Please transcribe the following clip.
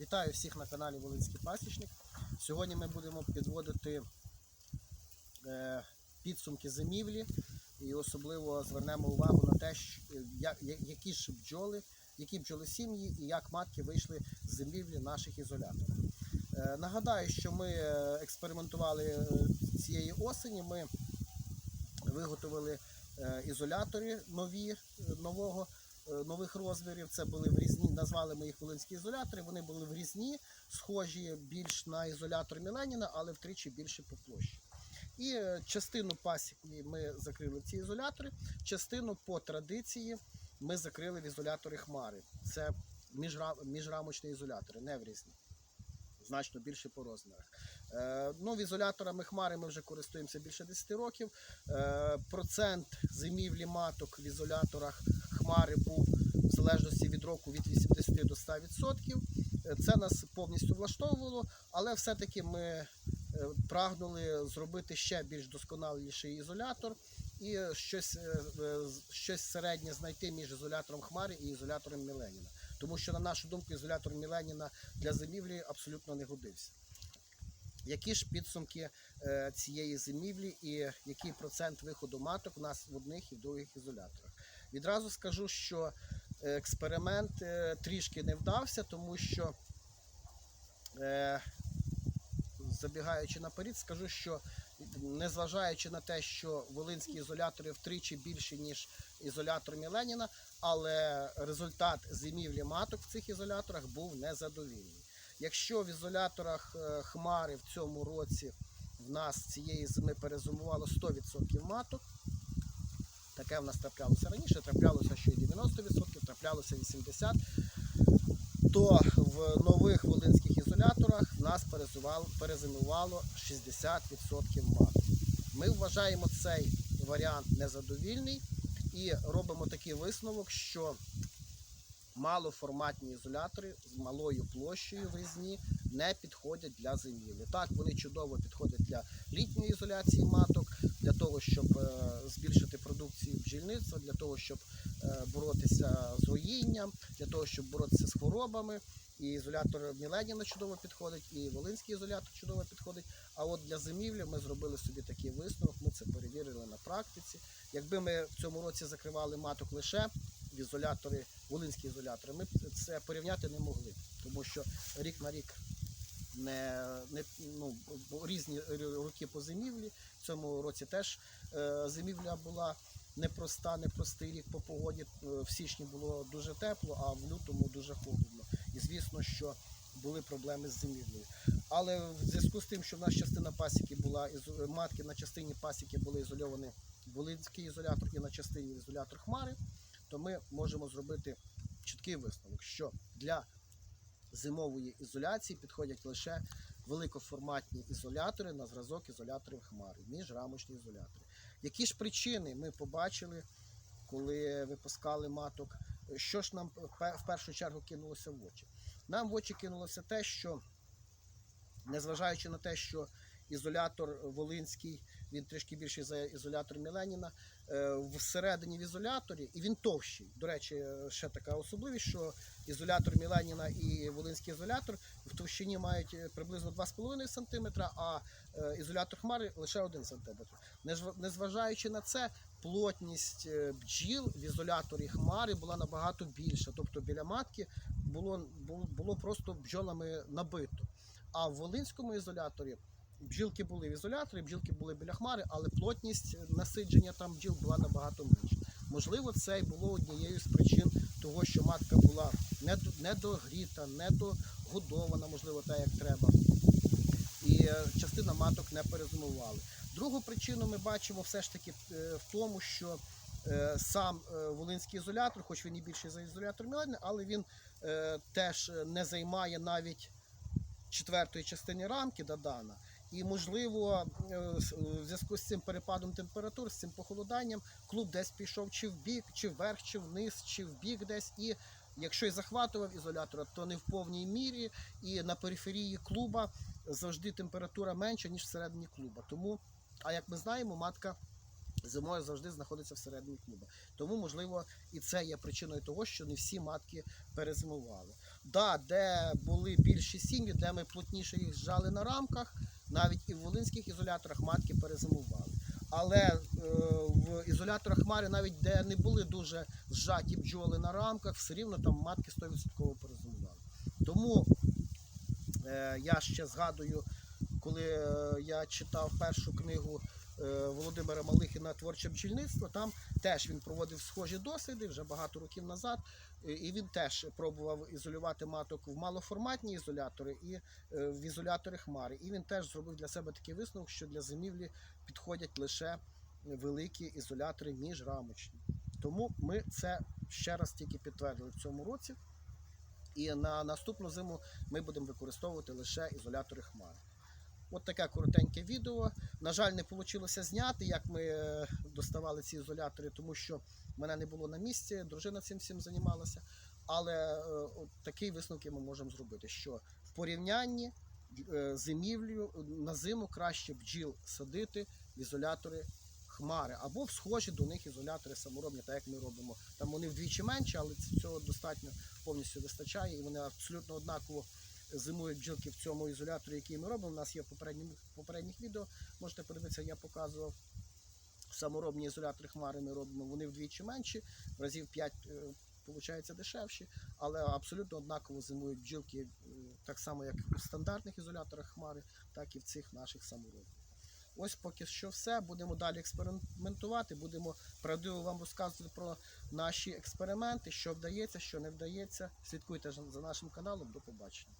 Вітаю всіх на каналі Волинський Пасічник. Сьогодні ми будемо підводити е, підсумки зимівлі і особливо звернемо увагу на те, я- які ж бджоли, які бджоли сім'ї і як матки вийшли з зимівлі наших ізоляторів. Е, нагадаю, що ми е, експериментували е, цієї осені. Ми виготовили е, ізолятори нові, е, нового, е, нових розмірів. Це були в різні, назвали ми їх волинські ізолятори. Вони були в різні, схожі більш на ізолятор Міленіна, але втричі більше по площі. І е, частину пасіки ми закрили в ці ізолятори, частину по традиції ми закрили в ізолятори Хмари. Це міжрамочні ізолятори, не в різні. Значно більше по розмірах. Е, ну, в ізоляторами хмари ми вже користуємося більше 10 років. Е, процент зимівлі маток в ізоляторах хмари був в залежності від року від 80 до 100%. Е, Це нас повністю влаштовувало, але все-таки ми е, прагнули зробити ще більш досконаліший ізолятор і щось, е, е, щось середнє знайти між ізолятором хмари і ізолятором Міленіна. Тому що, на нашу думку, ізолятор Міленіна для зимівлі абсолютно не годився. Які ж підсумки цієї зимівлі і який процент виходу маток у нас в одних і в других ізоляторах? Відразу скажу, що е, експеримент е, трішки не вдався, тому що, е, забігаючи наперед, скажу, що незважаючи на те, що волинські ізолятори втричі більші, ніж ізолятор Міленіна, але результат зимівлі маток в цих ізоляторах був незадовільний. Якщо в ізоляторах хмари в цьому році в нас цієї зими перезимувало 100% маток, таке в нас траплялося раніше, траплялося що і 90%, траплялося 80%, то в нових волинських ізоляторах нас перезимувало, перезимувало 60% маток. Ми вважаємо цей варіант незадовільний і робимо такий висновок, що малоформатні ізолятори з малою площею в різні не підходять для зимівлі. Так, вони чудово підходять для літньої ізоляції маток, для того, щоб е, збільшити продукцію бджільництва, для того, щоб е, боротися з гоїнням, для того, щоб боротися з хворобами. І ізолятор Міленіна чудово підходить, і Волинський ізолятор чудово підходить. А от для зимівлі ми зробили собі такий висновок, ми це перевірили на практиці. Якби ми в цьому році закривали маток лише в ізолятори, волинські ізолятори, ми це порівняти не могли, тому що рік на рік не, не ну, різні роки по зимівлі. В цьому році теж е, зимівля була непроста, непростий рік по погоді. Е, В січні було дуже тепло, а в лютому дуже холодно. І звісно, що були проблеми з зимівлею. Але в зв'язку з тим, що в нас частина пасіки була матки на частині пасіки були ізольовані волинський ізолятор і на частині ізолятор хмари, то ми можемо зробити чіткий висновок, що для зимової ізоляції підходять лише великоформатні ізолятори на зразок ізоляторів хмари, міжрамочні ізолятори. Які ж причини ми побачили, коли випускали маток? Що ж нам в першу чергу кинулося в очі? Нам в очі кинулося те, що незважаючи на те, що ізолятор Волинський, він трішки більший за ізолятор Міленіна, е, всередині в ізоляторі, і він товщий. До речі, ще така особливість, що ізолятор Міленіна і Волинський ізолятор в товщині мають е, приблизно 2,5 см, а е, ізолятор хмари лише 1 см. Незважаючи на це, плотність бджіл в ізоляторі хмари була набагато більша. Тобто біля матки було, було просто бджолами набито. А в Волинському ізоляторі бджілки були в ізоляторі, бджілки були біля хмари, але плотність насидження там бджіл була набагато менша. Можливо, це і було однією з причин того, що матка була недогріта, недогодована, можливо, так як треба. І е, частина маток не перезимували. Другу причину ми бачимо все ж таки е, в тому, що е, сам волинський ізолятор, хоч він і більший за ізолятор Мілени, але він теж не займає навіть четвертої частини рамки Дадана. І, можливо, е, в зв'язку з цим перепадом температур, з цим похолоданням, клуб десь пішов чи в бік, чи вверх, чи вниз, чи в бік десь. І якщо і захватував ізолятора, то не в повній мірі. І на периферії клуба завжди температура менша, ніж всередині клуба. Тому, а як ми знаємо, матка зимою завжди знаходиться всередині клуба. Тому, можливо, і це є причиною того, що не всі матки перезимували. Да, де були більші сім'ї, де ми плотніше їх зжали на рамках, навіть і в волинських ізоляторах матки перезимували. Але е, в ізоляторах хмари, навіть де не були дуже зжаті бджоли на рамках, все рівно там матки 100% перезимували. Тому е, я ще згадую, коли е, я читав першу книгу Володимира Малихіна Творче бджільництво, там теж він проводив схожі досліди вже багато років назад. Е, І він теж пробував ізолювати маток в малоформатні ізолятори і е, в ізолятори хмари. І він теж зробив для себе такий висновок, що для зимівлі підходять лише великі ізолятори міжрамочні. Тому ми це ще раз тільки підтвердили в цьому році. І на наступну зиму ми будемо використовувати лише ізолятори хмари. От таке коротеньке відео. На жаль, не вийшло зняти, як ми е, доставали ці ізолятори, тому що мене не було на місці, дружина цим всім займалася. Але е, от такі висновки ми можемо зробити, що в порівнянні е, з зимівлею на зиму краще бджіл садити в ізолятори хмари або в схожі до них ізолятори саморобні, так як ми робимо. Там вони вдвічі менші, але цього достатньо повністю вистачає, і вони абсолютно однаково зимують бджілки в цьому ізоляторі, який ми робимо. У нас є в попередніх, попередніх відео. Можете подивитися, я показував. Саморобні ізолятори хмари ми робимо, вони вдвічі менші, в разів 5 виходить дешевші, але абсолютно однаково зимують бджілки, е, так само, як у стандартних ізоляторах хмари, так і в цих наших саморобних. Ось поки що все. Будемо далі експериментувати, будемо правдиво вам розказувати про наші експерименти, що вдається, що не вдається. Слідкуйте за нашим каналом. До побачення.